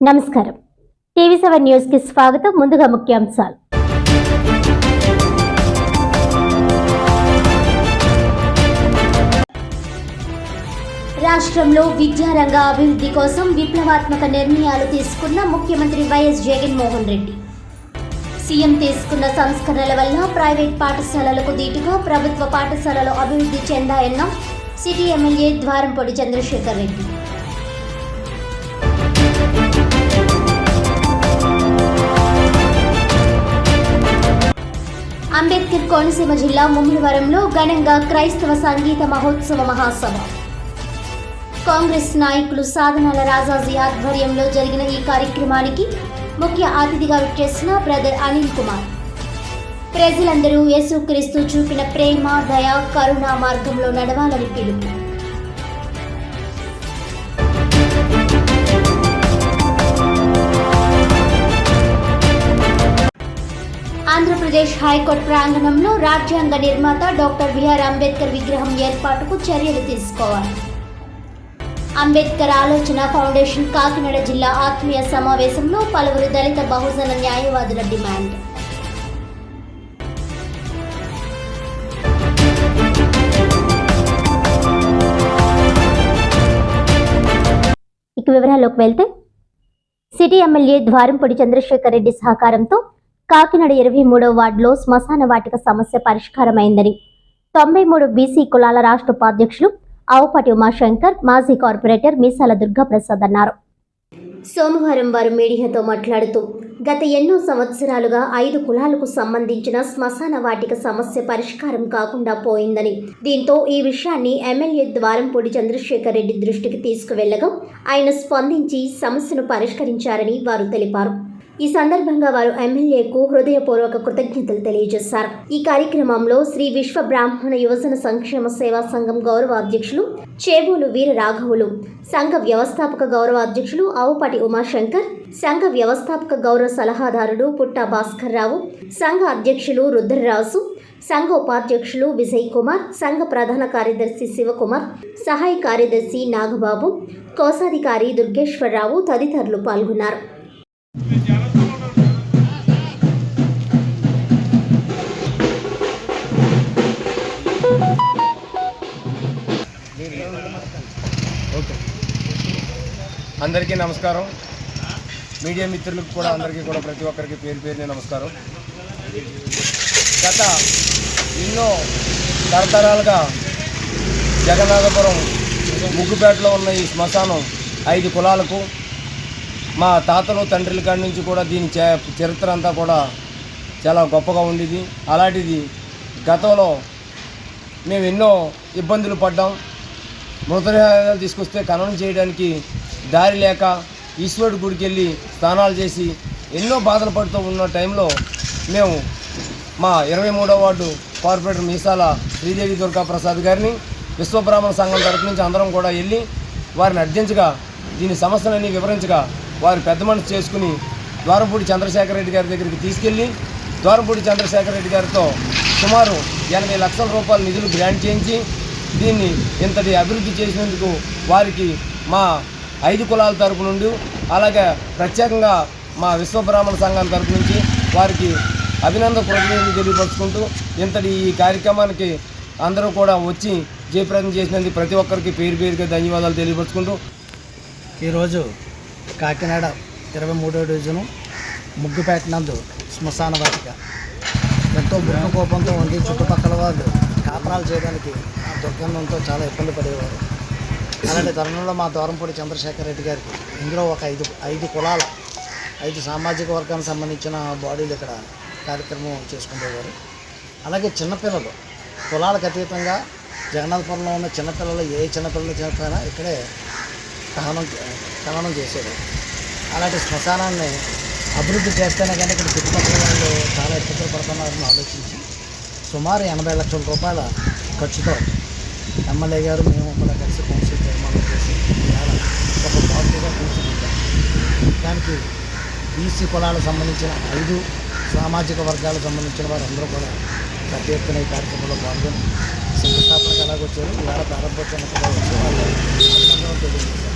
నమస్కారం. TV seven న్యూస్కి స్వాగతం. ముందుగా ముఖ్యాంశాలు. రాష్ట్రంలో విద్యారంగ అభివృద్ధి కోసం విప్లవాత్మక నిర్ణయాలు తీసుకున్న ముఖ్యమంత్రి వైఎస్ జగన్మోహన్ రెడ్డి. సీఎం తీసుకున్న సంస్కరణల వల్ల ప్రైవేట్ పాఠశాలలకు దీటుగా ప్రభుత్వ పాఠశాలలు అభివృద్ధి చెందాయన్న సిటీ ఎమ్మెల్యే ద్వారంపొడి చంద్రశేఖర్ రెడ్డి. అంబేద్కర్ కోనసీమ జిల్లా ముమ్మిడివరంలో ఘనంగా క్రైస్తవ సంగీత మహోత్సవ మహాసభ. కాంగ్రెస్ నాయకులు సాధనాల రాజాజీ ఆధ్వర్యంలో జరిగిన ఈ కార్యక్రమానికి ముఖ్య అతిథిగా విచ్చేసిన బ్రదర్ అనిల్ కుమార్. ప్రజలందరూ యేసుక్రీస్తు చూపిన ప్రేమ దయ కరుణ మార్గంలో నడవాలని పిలుపు. ఆంధ్రప్రదేశ్ హైకోర్టు ప్రాంగణంలో రాజ్యాంగ నిర్మాత డాక్టర్ బిఆర్ అంబేద్కర్ విగ్రహం ఏర్పాటుకు చర్యలు తీసుకోవాలి. అంబేద్కర్ ఆలోచన ఫౌండేషన్ కాకినాడ జిల్లా ఆత్మీయ సమావేశంలో పలువురు దళిత బహుజన న్యాయవాదుల డిమాండ్. ఇక వివరాల్లోకి వెళ్తే సిటీ ఎమ్మెల్యే ద్వారంపొడి చంద్రశేఖర్ రెడ్డి సహకారంతో కాకినాడ ఇరవై మూడవ వార్డులో శ్మశాన వాటిక సమస్య పరిష్కారమైందని. తొంభై మూడు బీసీ కులాల రాష్ట్ర ఉపాధ్యక్షులు ఆవుపాటి ఉమాశంకర్ మాజీ కార్పొరేటర్ మీసాల దుర్గాప్రసాద్ అన్నారు. సోమవారం వారు మీడియాతో మాట్లాడుతూ గత ఎన్నో సంవత్సరాలుగా ఐదు కులాలకు సంబంధించిన శ్మశాన వాటిక సమస్య పరిష్కారం కాకుండా పోయిందని. దీంతో ఈ విషయాన్ని ఎమ్మెల్యే ద్వారంపూడి చంద్రశేఖర్ రెడ్డి దృష్టికి తీసుకువెళ్ళగా ఆయన స్పందించి సమస్యను పరిష్కరించారని వారు తెలిపారు. ఈ సందర్భంగా వారు ఎమ్మెల్యేకు హృదయపూర్వక కృతజ్ఞతలు తెలియజేశారు. ఈ కార్యక్రమంలో శ్రీ విశ్వ బ్రాహ్మణ యువజన సంక్షేమ సేవా సంఘం గౌరవ అధ్యక్షులు చేబూలు వీర రాఘవులు సంఘ వ్యవస్థాపక గౌరవ అధ్యక్షులు ఆవుపాటి ఉమాశంకర్ సంఘ వ్యవస్థాపక గౌరవ సలహాదారుడు పుట్టా భాస్కర్ రావు సంఘ అధ్యక్షులు రుద్రరాజు సంఘ ఉపాధ్యక్షులు విజయ్ కుమార్ సంఘ ప్రధాన కార్యదర్శి శివకుమార్ సహాయ కార్యదర్శి నాగబాబు కోశాధికారి దుర్గేశ్వరరావు తదితరులు పాల్గొన్నారు. అందరికీ నమస్కారం. మీడియా మిత్రులకు కూడా అందరికీ కూడా ప్రతి ఒక్కరికి పేరు పేరునే నమస్కారం. గత ఎన్నో తరతరాలుగా జగన్నాథపురం ముగ్గుపేటలో ఉన్న ఈ శ్మశానం ఐదు కులాలకు మా తాతలు తండ్రుల కాడి నుంచి కూడా దీని చే- చరిత్ర అంతా కూడా చాలా గొప్పగా ఉండేది. అలాంటిది గతంలో మేము ఎన్నో ఇబ్బందులు పడ్డాం. మృతదేహాలు తీసుకొస్తే ఖననం చేయడానికి దారి లేక ఈశ్వరుడి గుడికి వెళ్ళి స్నానాలు చేసి ఎన్నో బాధలు పడుతూ ఉన్న టైంలో మేము మా ఇరవై మూడో వార్డు కార్పొరేటర్ మీసాల శ్రీదేవి దుర్గా ప్రసాద్ గారిని విశ్వబ్రాహ్మణ సంఘం తరపు నుంచి అందరం కూడా వెళ్ళి వారిని అర్జించగా దీని సమస్యలన్నీ వివరించగా వారు పెద్ద మనసు చేసుకుని ద్వారంపూడి చంద్రశేఖర రెడ్డి గారి దగ్గరికి తీసుకెళ్ళి ద్వారంపూడి చంద్రశేఖర రెడ్డి గారితో సుమారు ఎనభై లక్షల రూపాయల నిధులు గ్రాంట్ చేయించి దీన్ని ఇంతటి అభివృద్ధి చేసినందుకు వారికి మా ఐదు కులాల తరపు నుండి అలాగే ప్రత్యేకంగా మా విశ్వబ్రాహ్మణ సంఘం తరపు నుంచి వారికి అభినందన కృతజ్ఞతలు తెలియపరుచుకుంటూ ఇంతటి ఈ కార్యక్రమానికి అందరూ కూడా వచ్చి జయప్రదం చేసినందుకు ప్రతి ఒక్కరికి పేరు పేరుగా ధన్యవాదాలు తెలియపరుచుకుంటూ ఈరోజు కాకినాడ ఇరవై మూడో డివిజను ముగ్గుపేట నందు శ్మశాన వాటిక. ఎంతో ముఖ్య కోపంతో ఉండి చుట్టుపక్కల వాళ్ళు కాపరాలు చేయడానికి ఆ దుర్గంధంతో చాలా ఇబ్బంది పడేవారు. అలాంటి తరుణంలో మా దూరంపూడి చంద్రశేఖర్ రెడ్డి గారికి ఇందులో ఒక ఐదు ఐదు కులాల ఐదు సామాజిక వర్గానికి సంబంధించిన బాడీలు ఇక్కడ కార్యక్రమం చేసుకునేవారు అలాగే చిన్నపిల్లలు కులాలకు అతీతంగా జగన్నాథపురంలో ఉన్న చిన్నపిల్లలు ఏ చిన్నపిల్లలు చేస్తారా ఇక్కడే దహనం దహనం చేశారు అలాంటి శ్మశానాన్ని అభివృద్ధి చేస్తేనే కానీ ఇక్కడ చుట్టుపక్కల వాళ్ళు చాలా ఇబ్బందులు పడుతున్నారని ఆలోచించి సుమారు ఎనభై లక్షల రూపాయల ఖర్చుతో ఎమ్మెల్యే గారు మేము కూడా కలిసి కౌన్సిల్ తీర్మానం చేసి ఇవాళ ఒక పార్టీగా కూర్చుంటాం దానికి బీసీ కులాలకు సంబంధించిన ఐదు సామాజిక వర్గాలకు సంబంధించిన వారందరూ కూడా పెద్ద ఎత్తున ఈ కార్యక్రమంలో పాల్గొని శంకుస్థాపనకు ఎలాగొచ్చారు ఇవాళ ప్రారంభోత్సవం కూడా వాళ్ళు తెలియజేశారు.